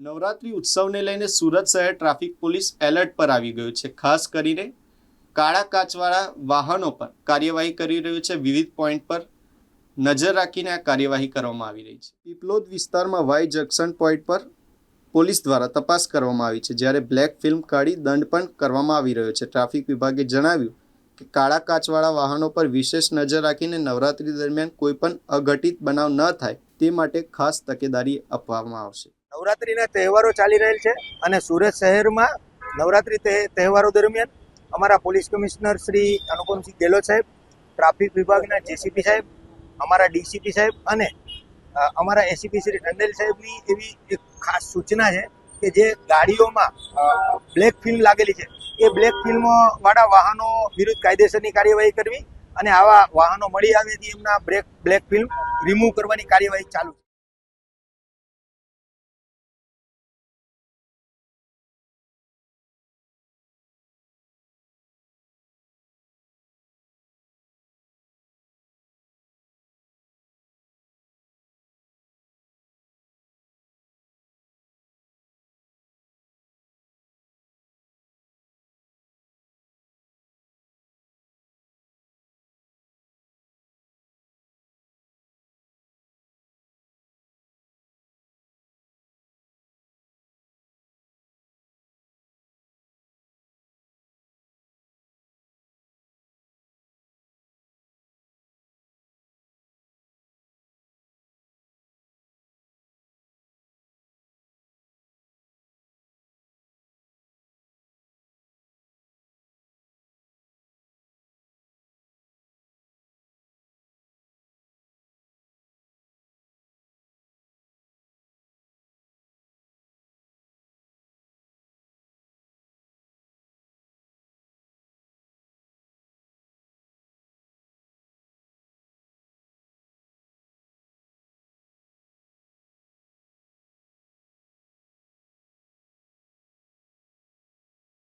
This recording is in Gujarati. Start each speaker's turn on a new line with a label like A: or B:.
A: નવરાત્રી ઉત્સવને લઈને સુરત શહેર ટ્રાફિક પોલીસ એલર્ટ પર આવી ગયું છે. ખાસ કરીને કાળા કાચવાળા વાહનો પર કાર્યવાહી કરી રહ્યું છે. વિવિધ પોઈન્ટ પર નજર રાખીને આ કાર્યવાહી કરવામાં આવી રહી છે. પીપલોદ વિસ્તારમાં વાય જંકશન પોઈન્ટ પર પોલીસ દ્વારા તપાસ કરવામાં આવી છે. જ્યારે બ્લેક ફિલ્મ કાઢી દંડ પણ કરવામાં આવી રહ્યો છે. ટ્રાફિક વિભાગે જણાવ્યું કે કાળા કાચવાળા વાહનો પર વિશેષ નજર રાખીને નવરાત્રી દરમિયાન કોઈ પણ અઘટિત બનાવ ન થાય તે માટે ખાસ તકેદારી આપવામાં આવશે.
B: નવરાત્રિના તહેવારો ચાલી રહેલ છે અને સુરત શહેરમાં નવરાત્રી તહેવારો દરમિયાન અમારા પોલીસ કમિશનર શ્રી અનુપમસિંહ ગેહલોત સાહેબ, ટ્રાફિક વિભાગના જેસીપી સાહેબ, અમારા ડીસીપી સાહેબ અને અમારા એસીપી શ્રી ટંડેલ સાહેબની એવી એક ખાસ સૂચના છે કે જે ગાડીઓમાં બ્લેક ફિલ્મ લાગેલી છે, એ બ્લેક ફિલ્મ વાળા વાહનો વિરુદ્ધ કાયદેસરની કાર્યવાહી કરવી અને આવા વાહનો મળી આવે એમના બ્લેક બ્લેક ફિલ્મ રિમૂવ કરવાની કાર્યવાહી ચાલુ છે.